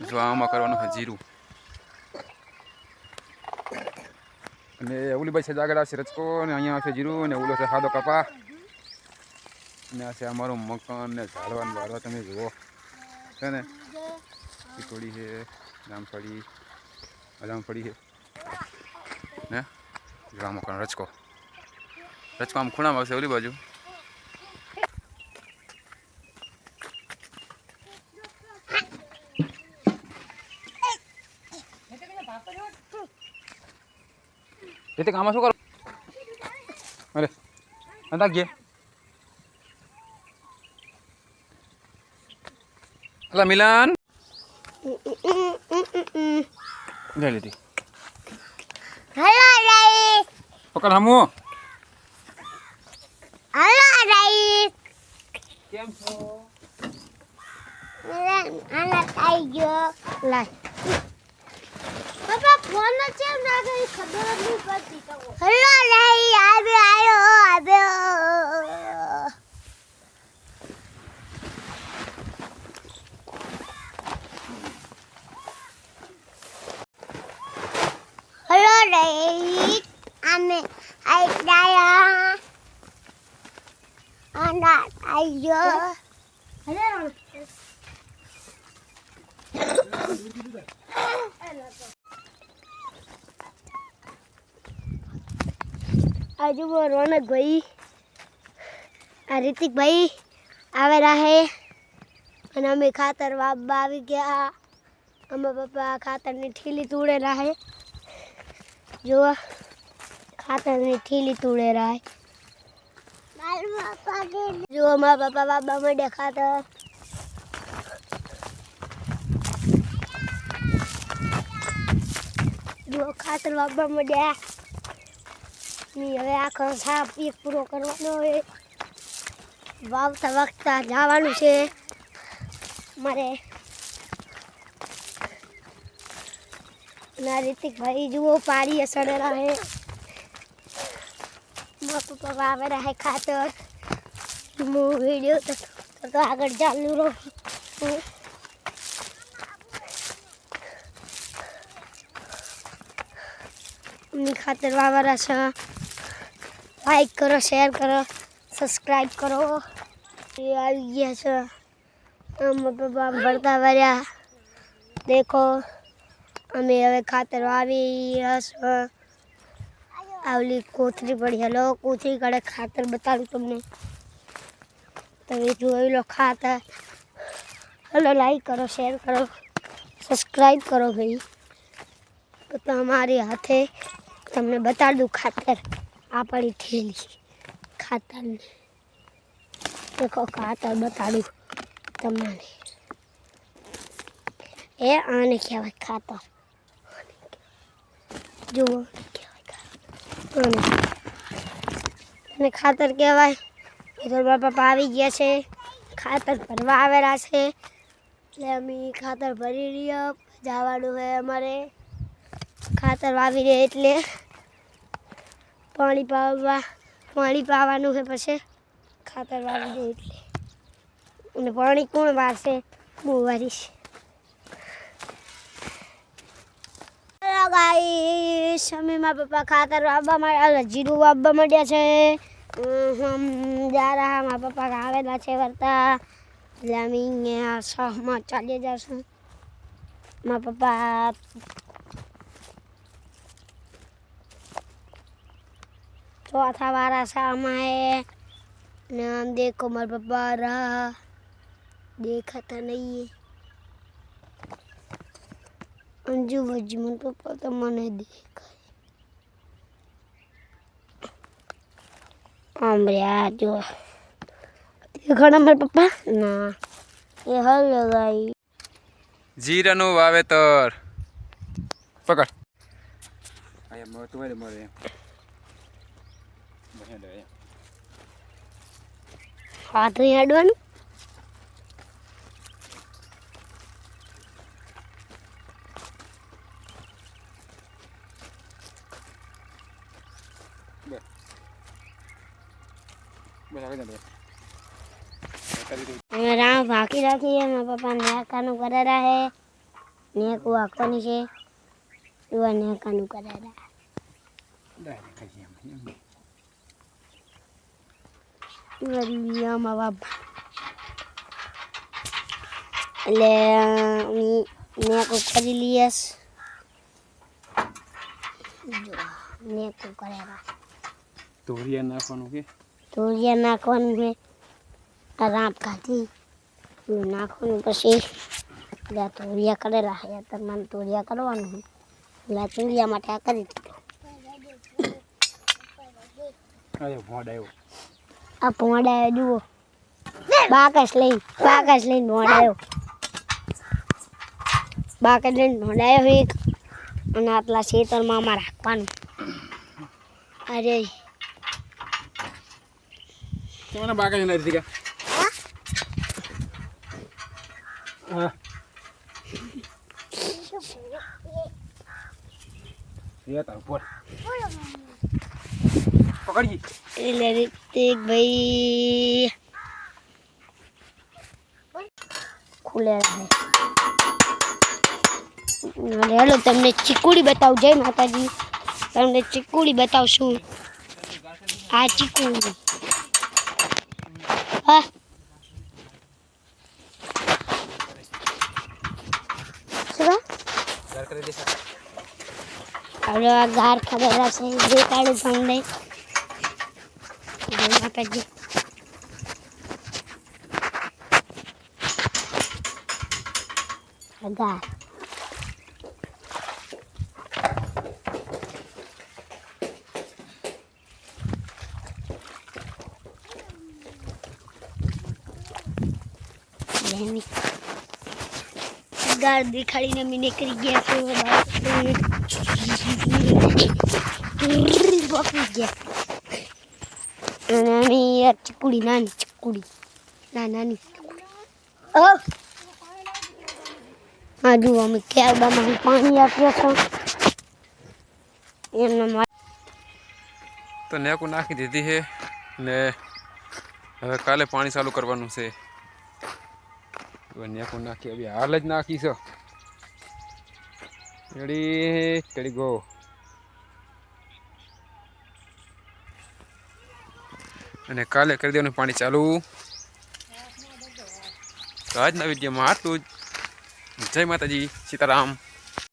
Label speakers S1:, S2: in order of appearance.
S1: જો આમાં કરવાનું છે, જીરું. અને ઓલી બાજુ છે જાગડા છે રચકો અને અહીંયા છે જીરું, અને ઓલો છે સાદો કપા. અને આ છે અમારું મકાન ને ઝાડવાનું વાળવા તમે જુઓ. છે ને? ટીકોડી છે, જામફળી જામફળી છે. ને? જો આ મકાન રચકો રચકો આમ ખૂણામાં આવશે, ઓલી બાજુ. એટલે આમાં શું કરો અરે અંદા ગયા અલા મિલાન લે લીધી
S2: હલો રાઈસ
S1: પકડ હમુ
S2: હલો રાઈસ
S1: કેમ છો
S2: આના આવી ગયો લાય પપ્પા ફોન કેમ ના ગઈ ખબર જ નહીં પડતી હલો રાઈ આવ્યો આવ્યો આવ્યો હલો રાઈ અમે આવ્યા આના આવી ગયો હલો આજુ રોનક ભાઈ, આ રિતિકભાઈ આવેલા હે અને અમે ખાતર વાપવા આવી ગયા. અમે પપ્પા ખાતરની ઠીલી તોડેલા હે જુઓ, ખાતરની ઠીલી તોડેલા હે જુઓ, મારા પપ્પા બાબા માંડ્યા ખાતર. જુઓ, ખાતર વાપવા માંડ્યા. ની હવે આખો સાપ એક પૂરો કરવાનો હવે. વાવતા વાગતા જવાનું છે. મારે ના, રિતિકભાઈ, જુઓ, પાડી અસરેલા હે. મારા પપ્પા વાવેલા હે ખાતર. હું વીડિયો તો આગળ ચાલુ રહું. ખાતર વાવરા છે. લાઈક કરો શેર કરો સબસ્ક્રાઈબ કરો. એ આવી ગયા છે મમ્મી પપ્પા ભરતા ભર્યા. દેખો, અમે હવે ખાતર વાવી આવલી કોથરી પડી. હલો કોથરી કાઢે ખાતર બતાડું તમને. તમે જોઈ લો ખાતર. હલો લાઈક કરો શેર કરો સબસ્ક્રાઈબ કરો ભાઈ. તો તમારી હાથે તમને બતાડું ખાતર. આ પડી થેલી ખાતરની દેખો, ખાતર બતાડું તમને. એ આને કહેવાય ખાતર. જુઓ અને ખાતર. કહેવાય. તો પપ્પા આવી ગયા છે. ખાતર ભરવા આવેલા છે. એટલે અમે ખાતર ભરી રહ્યા. જવાનું હોય અમારે. ખાતર વાવી દે એટલે પાણી પાવા, પાણી પાવાનું છે પછી ખાતર વાવી દે એટલે. અને પાણી કોણ વારશે? બહુ વારીશ. ગાઈસ, અમે મારા પપ્પા ખાતર વાવવા માંડ્યા જીરું વાવવા માંડ્યા છે. હમ જા રહા મારા પપ્પા આવેલા છે વર્તા એટલે અમે અહીંયા સહમાં ચાલી જશું. મારા પપ્પા ચોથા વાળા સામાએ નામ દેખો માર પપ્પા રા દેખાતા નહીં અંજુ વજી માર પપ્પા તો મને દેખાય. આમ રહ્યા જો. દેખાડા માર પપ્પા? ના. એ હલ લગાઈ
S1: જીરાનું વાવેતર. પકડ. આયા મળે મળે હેડે
S2: પાથરી હેડવાનું? રામ ભાકી રાખી છે મારા પપ્પા નેકાનું કરેલા છે. નેક વાગવાની છે. એવા નેકાનું કરેલા. આમાં બાપા એટલે હું નેકું કરી લઈશ મેં નેકું કર્યા
S1: તોરિયા નાખવાનું કે
S2: તોરિયા નાખવાનું છે રાપ એવું નાખવાનું પછી એટલે તોરિયા કરેલા અત્યારે મને તોરિયા કરવાનું એટલે તોરિયા માટે આ કરી દીધું
S1: અરે ભોંડ આવ્યો
S2: આ ભોંડાયો જુઓ બાકસ લઈને બાકસ લઈને ભોંડાયો બાકસ લઈને ભોંડાયો એક અને આટલા ખેતરમાં આમાં રાખવાનું અરે
S1: મને બાકા જ નથી ગયા હા એ તાર ઉપર પકડજી.
S2: એટલે રિતિક ભાઈ. ખુલે હેલો તમને ચીકુડી બતાવું. જય માતાજી. તમને ચીકુડી બતાવશું. આ ચીકુડી. હા.
S1: દેસા
S2: આ ગાર ખરેલા છે દેખાડું તમને. જય માતાજી. લેવી ગાર દેખાડીને અમે નીકળી ગયા છે. બાપી ગયા અમે યાર ચીકુડી નાની નાની પાણી આપીએ છો
S1: તો નેકું નાખી દીધી છે ને હવે કાલે પાણી ચાલુ કરવાનું છે નેકું નાખી હવે હાલ જ નાખી છે ચડી રેડી અને કાલે કરી દેવાનું પાણી ચાલુ. તો આજના વિડીયોમાં આટલું જ. જય માતાજી સીતારામ.